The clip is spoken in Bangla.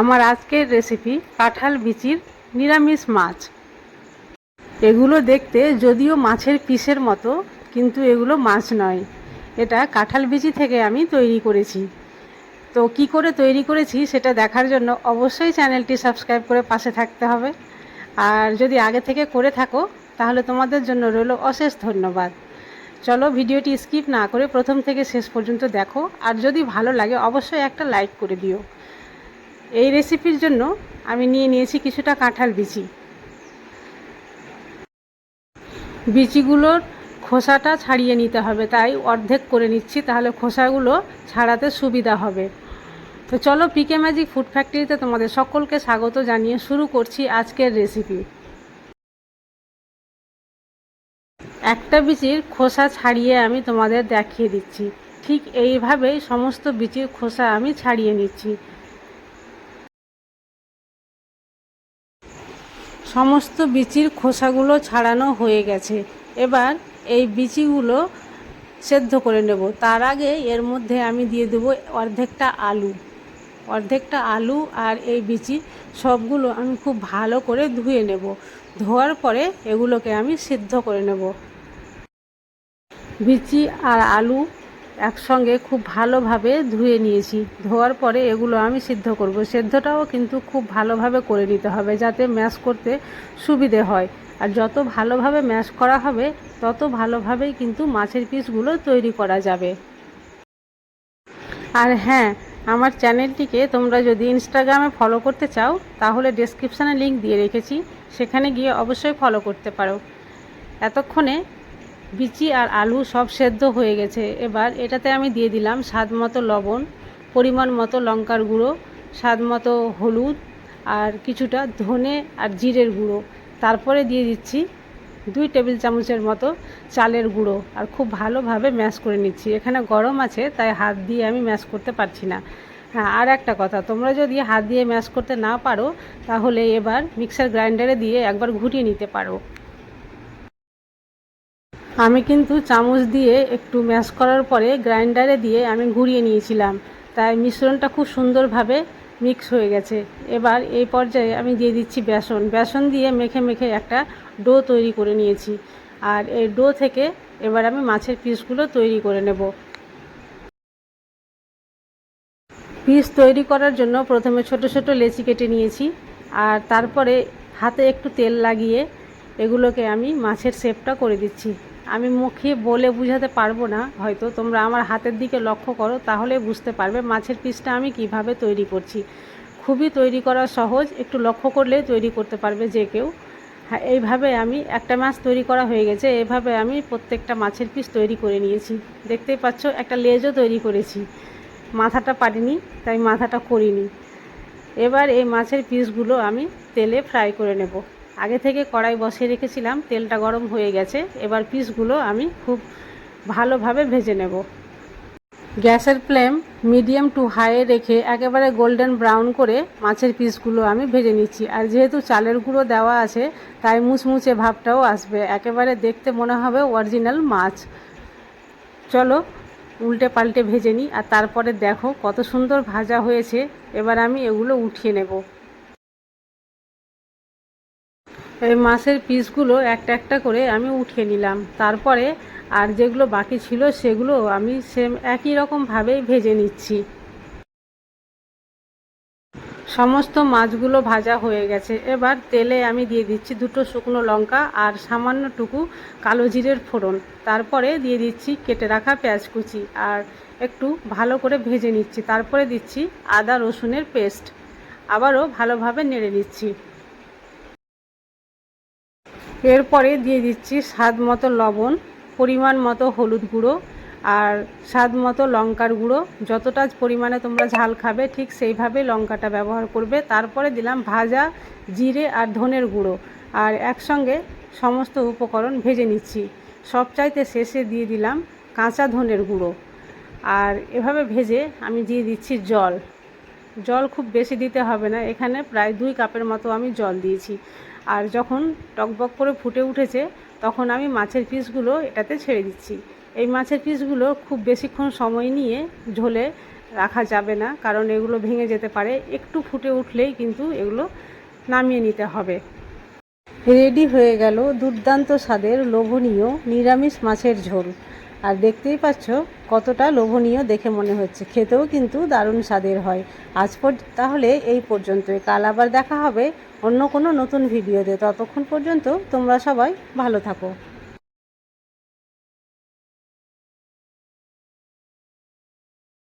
আমার আজকের রেসিপি কাঁঠাল বিচির নিরামিষ মাছ। এগুলো দেখতে যদিও মাছের পিসের মতো, কিন্তু এগুলো মাছ নয়। এটা কাঁঠাল বিচি থেকে আমি তৈরি করেছি। তো কি করে তৈরি করেছি সেটা দেখার জন্য অবশ্যই চ্যানেলটি সাবস্ক্রাইব করে পাশে থাকতে হবে। আর যদি আগে থেকে করে থাকো, তাহলে তোমাদের জন্য রইল অশেষ ধন্যবাদ। চলো ভিডিওটি স্কিপ না করে প্রথম থেকে শেষ পর্যন্ত দেখো। আর যদি ভালো লাগে, অবশ্যই একটা লাইক করে দিও। এই রেসিপির জন্য আমি নিয়ে নিয়েছি কিছুটা কাঁঠাল বিচি। বিচিগুলোর খোসাটা ছাড়িয়ে নিতে হবে, তাই অর্ধেক করে নিচ্ছি, তাহলে খোসাগুলো ছাড়াতে সুবিধা হবে। তো চলো পিকে ম্যাজিক ফুড ফ্যাক্টরিতে তোমাদের সকলকে স্বাগত জানিয়ে শুরু করছি আজকের রেসিপি একটা বিচির খোসা ছাড়িয়ে আমি তোমাদের দেখিয়ে দিচ্ছি। ঠিক এইভাবেই সমস্ত বিচির খোসা আমি ছাড়িয়ে নিচ্ছি। সমস্ত বিচির খোসাগুলো ছাড়ানো হয়ে গেছে। এবার এই বিচিগুলো সেদ্ধ করে নেব। তার আগে এর মধ্যে আমি দিয়ে দেবো অর্ধেকটা আলু। অর্ধেকটা আলু আর এই বিচি সবগুলো আমি খুব ভালো করে ধুয়ে নেব। ধোয়ার পরে এগুলোকে আমি সিদ্ধ করে নেব। বিচি আর আলু একসঙ্গে খুব ভালোভাবে ধুয়ে নিয়েছি। ধোয়ার পরে এগুলো আমি সিদ্ধ করব। সেদ্ধটাও কিন্তু খুব ভালোভাবে করে নিতে হবে যাতে ম্যাশ করতে সুবিধে হয়। আর যত ভালোভাবে ম্যাশ করা হবে, তত ভালোভাবেই কিন্তু মাছের পিসগুলো তৈরি করা যাবে। আর হ্যাঁ আমার চ্যানেলটিকে তোমরা যদি ইনস্টাগ্রামে ফলো করতে চাও, তাহলে ডেসক্রিপশানে লিঙ্ক দিয়ে রেখেছি। সেখানে গিয়ে অবশ্যই ফলো করতে পারো। এতক্ষণে বিচি আর আলু সব সেদ্ধ হয়ে গেছে। এবার এটাতে আমি দিয়ে দিলাম স্বাদ মতো লবণ, পরিমাণ মতো লঙ্কার গুঁড়ো, স্বাদ মতো হলুদ আর কিছুটা ধনে আর জিরের গুঁড়ো। তারপরে দিয়ে দিচ্ছি দুই টেবিল চামচের মতো চালের গুঁড়ো আর খুব ভালোভাবে ম্যাশ করে নিচ্ছি। এখানে গরম আছে, তাই হাত দিয়ে আমি ম্যাশ করতে পারছি না। হ্যাঁ আর একটা কথা, তোমরা যদি হাত দিয়ে ম্যাশ করতে না পারো, তাহলে এবার মিক্সার গ্রাইন্ডারে দিয়ে একবার ঘুটিয়ে নিতে পারো। আমি কিন্তু চামচ দিয়ে একটু ম্যাশ করার পরে গ্রাইন্ডারে দিয়ে আমি ঘুরিয়ে নিয়েছিলাম। তাই মিশ্রণটা খুব সুন্দরভাবে মিক্স হয়ে গেছে। এবার এই পর্যায়ে আমি দিয়ে দিচ্ছি বেসন। বেসন দিয়ে মেখে মেখে একটা ডো তৈরি করে নিয়েছি। আর এই ডো থেকে এবার আমি মাছের পিসগুলো তৈরি করে নেব। পিস তৈরি করার জন্য প্রথমে ছোট ছোট লেচি কেটে নিয়েছি। আর তারপরে হাতে একটু তেল লাগিয়ে এগুলোকে আমি মাছের শেপটা করে দিচ্ছি। আমি মুখে বলে বুঝাতে পারব না, হয়তো তোমরা আমার হাতের দিকে লক্ষ্য করো, তাহলে বুঝতে পারবে মাছের পিসটা আমি কীভাবে তৈরি করছি। খুবই তৈরি করা সহজ, একটু লক্ষ্য করলে তৈরি করতে পারবে যে কেউ। হ্যাঁ এইভাবে আমি একটা মাছ তৈরি করা হয়ে গেছে, এভাবে আমি প্রত্যেকটা মাছের পিস তৈরি করে নিয়েছি। দেখতেই পাচ্ছ, একটা লেজও তৈরি করেছি। মাথাটা পারিনি, তাই মাথাটা করিনি। এবার এই মাছের পিসগুলো আমি তেলে ফ্রাই করে নেব। আগে থেকে কড়াই বসিয়ে রেখেছিলাম, তেলটা গরম হয়ে গেছে। এবার পিসগুলো আমি খুব ভালোভাবে ভেজে নেব। গ্যাসের ফ্লেম মিডিয়াম টু হাইয়ে রেখে একেবারে গোল্ডেন ব্রাউন করে মাছের পিসগুলো আমি ভেজে নিচ্ছি। আর যেহেতু চালের গুঁড়ো দেওয়া আছে, তাই মুচমুচে ভাবটাও আসবে। একেবারে দেখতে মনে হবে অরিজিনাল মাছ। চলো, উল্টে পাল্টে ভেজে নিই। আর তারপরে দেখো কত সুন্দর ভাজা হয়েছে। এবার আমি এগুলো উঠিয়ে নেব। এই মাছের পিসগুলো একটা একটা করে আমি উঠিয়ে নিলাম। তারপরে আর যেগুলো বাকি ছিল সেগুলো আমি সেম একই রকমভাবেই ভেজে নিচ্ছি। সমস্ত মাছগুলো ভাজা হয়ে গেছে। এবার তেলে আমি দিয়ে দিচ্ছি দুটো শুকনো লঙ্কা আর সামান্যটুকু কালো জিরের ফোড়ন। তারপরে দিয়ে দিচ্ছি কেটে রাখা পেঁয়াজ কুচি আর একটু ভালো করে ভেজে নিচ্ছি। তারপরে দিচ্ছি আদা রসুনের পেস্ট। আবারও ভালোভাবে নেড়ে নিচ্ছি। এরপরে দিয়ে দিচ্ছি স্বাদ মতো লবণ, পরিমাণ মতো হলুদ গুঁড়ো আর স্বাদ মতো লঙ্কার গুঁড়ো। যতটা পরিমাণে তোমরা ঝাল খাবে ঠিক সেইভাবে লঙ্কাটা ব্যবহার করবে। তারপরে দিলাম ভাজা জিরে আর ধনের গুঁড়ো আর একসঙ্গে সমস্ত উপকরণ ভেজে নিচ্ছি। সব চাইতে শেষে দিয়ে দিলাম কাঁচা ধনের গুঁড়ো আর এভাবে ভেজে আমি দিয়ে দিচ্ছি জল। জল খুব বেশি দিতে হবে না। এখানে প্রায় দুই কাপের মতো আমি জল দিয়েছি। আর যখন টকবক করে ফুটে উঠেছে, তখন আমি মাছের পিসগুলো এটাতে ছেড়ে দিচ্ছি। এই মাছের পিসগুলো খুব বেশিক্ষণ সময় নিয়ে ঝোলে রাখা যাবে না, কারণ এগুলো ভেঙে যেতে পারে। একটু ফুটে উঠলেই কিন্তু এগুলো নামিয়ে নিতে হবে। রেডি হয়ে গেল দুর্দান্ত স্বাদের লোভনীয় নিরামিষ মাছের ঝোল। আর দেখতেই পাচ্ছ কতটা লোভনীয় দেখে মনে হচ্ছে। খেতেও কিন্তু দারুণ স্বাদের হয়। আজ তাহলে এই পর্যন্ত কাল আবার দেখা হবে অন্য কোনো নতুন ভিডিওতে। ততক্ষণ পর্যন্ত তোমরা সবাই ভালো থাকো।